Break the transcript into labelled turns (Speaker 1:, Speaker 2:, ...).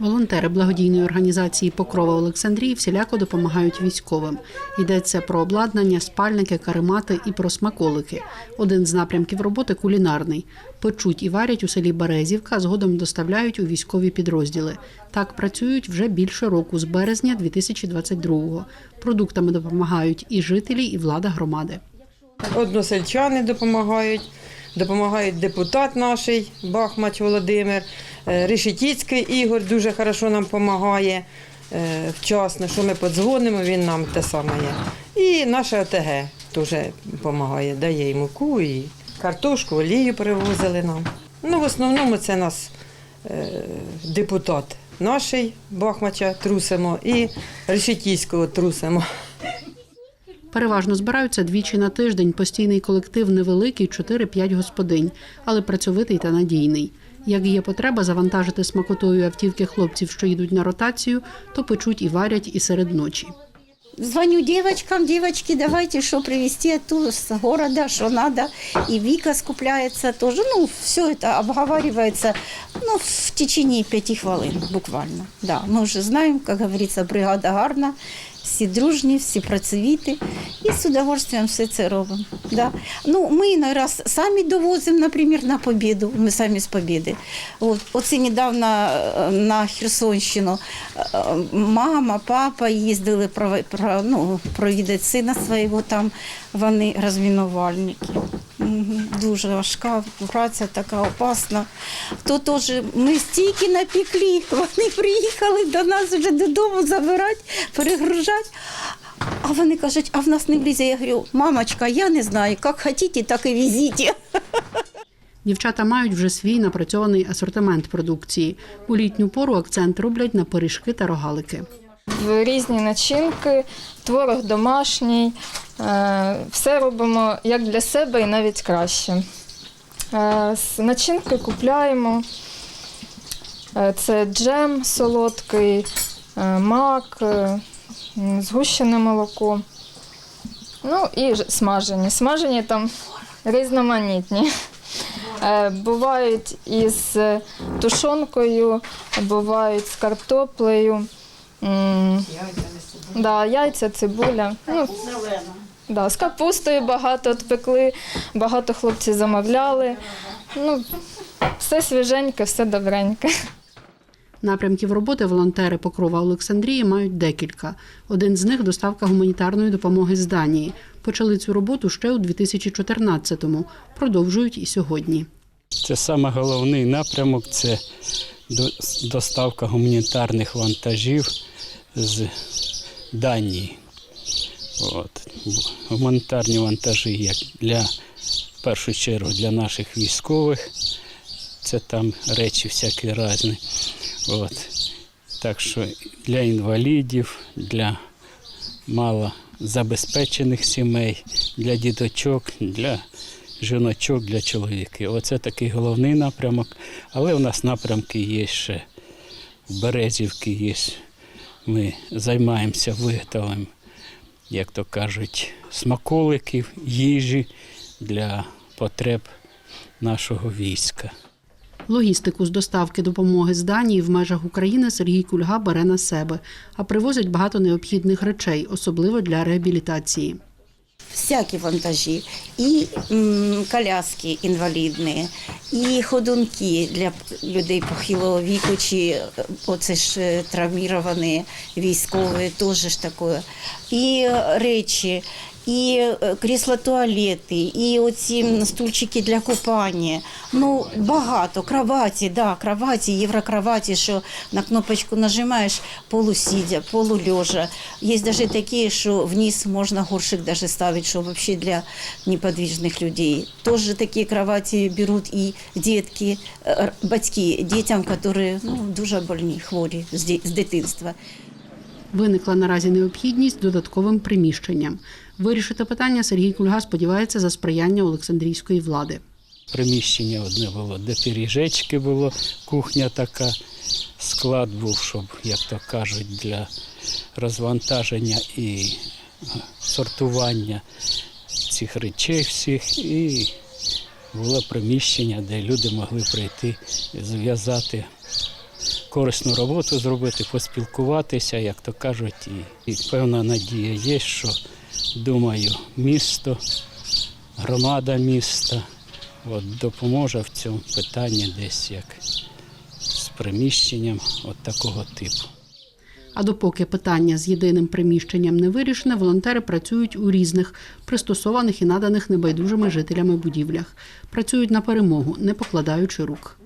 Speaker 1: Волонтери благодійної організації Покрова Олександрії всіляко допомагають військовим. Йдеться про обладнання, спальники, каремати і про смаколики. Один з напрямків роботи кулінарний. Печуть і варять у селі Березівка, згодом доставляють у військові підрозділи. Так працюють вже більше року, з березня 2022-го. Продуктами допомагають і жителі, і влада громади.
Speaker 2: Односельчани допомагають, допомагають депутат наш Бахмач Володимир, Решетіцький Ігор дуже хорошо нам допомагає. е, Вчасно, що ми подзвонимо, він нам те саме є. І наша ОТГ теж допомагає, дає і муку, і картошку, олію перевозили нам. Ну, в основному це нас е, депутат наш Бахмача трусимо і Решетіцького трусимо.
Speaker 1: Переважно збираються двічі на тиждень. Постійний колектив невеликий 4-5 господинь, але працьовитий та надійний. Як є потреба завантажити смакотою автівки хлопців, що їдуть на ротацію, то печуть і варять і серед ночі.
Speaker 3: Звоню девочкам, девочки, давайте что привезти оттуда с города, что надо. И Вика скупляется тоже. Ну, все это обговаривается ну, в течение пяти хвилин буквально. Да, мы уже знаем, как говорится, бригада гарна, всі дружні, всі працьовіті. І з удовольствием все це робимо. Да. Ну, ми іной самі довозимо, наприклад, на Побіду. Ми самі з Побіди. От, оце недавно е, на Херсонщину е, мама, папа їздили прови- про, ну, сина свого, там вони розмінувальники. Дуже важка праця, така опасна. То теж ми стільки напекли, вони приїхали до нас вже додому забирати, перегружати. А вони кажуть, а в нас не влізе. Я говорю, мамочка, я не знаю, як хочете, так і везіть.
Speaker 1: Дівчата мають вже свій напрацьований асортимент продукції. У літню пору акцент роблять на пиріжки та рогалики.
Speaker 4: В різні начинки, творог домашній. Е, Все робимо як для себе і навіть краще. Е, Начинки купляємо. Е, Це джем солодкий, мак, згущене молоко. Ну і смажені. Смажені там різноманітні. Бувають із тушонкою, бувають з картоплею. М, Да, яйця, цибуля. Ну, да, з капустою багато от пекли, багато хлопців замовляли. Ну, все свіженьке, все добреньке.
Speaker 1: Напрямків роботи волонтери Покрова Олександрії мають декілька. Один з них доставка гуманітарної допомоги з Данії. Почали цю роботу ще у 2014-му. Продовжують і сьогодні.
Speaker 5: Це саме головний напрямок це до- доставка гуманітарних вантажів з Данії. От. Гуманітарні вантажі як для, в першу чергу для наших військових. Це там речі всякі різні. От. Так що для інвалідів, для малозабезпечених сімей, для діточок, для жіночок, для чоловіків. Оце такий головний напрямок. Але у нас напрямки є ще в Березівці є. Ми займаємося виготовленням, як то кажуть, смаколиків, їжі для потреб нашого війська.
Speaker 1: Логістику з доставки допомоги з Данії в межах України Сергій Кульга бере на себе, а привозить багато необхідних речей, особливо для реабілітації.
Speaker 3: Всякі вантажі, і м, коляски інвалідні, і ходунки для людей похилого віку, чи е, оце ж е, травміровані військові, теж ж таке, і е, речі. І е, крісла туалети, і оці стульчики для купання. Ну, багато. Кроваті, да, кроваті, єврокроваті, що на кнопочку нажимаєш полусидя, полульожа. Є навіть такі, що вниз можна горшик даже ставити, що взагалі для неподвижних людей. Теж такі кроваті беруть і дітки, е, батьки дітям, які ну, дуже больні, хворі з дитинства.
Speaker 1: Виникла наразі необхідність додатковим приміщенням. Вирішити питання Сергій Кульга сподівається за сприяння Олександрійської влади.
Speaker 5: Приміщення одне було, де пиріжечки було, кухня така, склад був, щоб, як то кажуть, для розвантаження і сортування цих речей всіх. І було приміщення, де люди могли прийти, зв'язати корисну роботу зробити, поспілкуватися, як то кажуть, і, і певна надія є, що думаю, місто, громада міста от, допоможе в цьому питанні десь як з приміщенням от такого типу.
Speaker 1: А допоки питання з єдиним приміщенням не вирішене, волонтери працюють у різних, пристосованих і наданих небайдужими жителями будівлях. Працюють на перемогу, не покладаючи рук.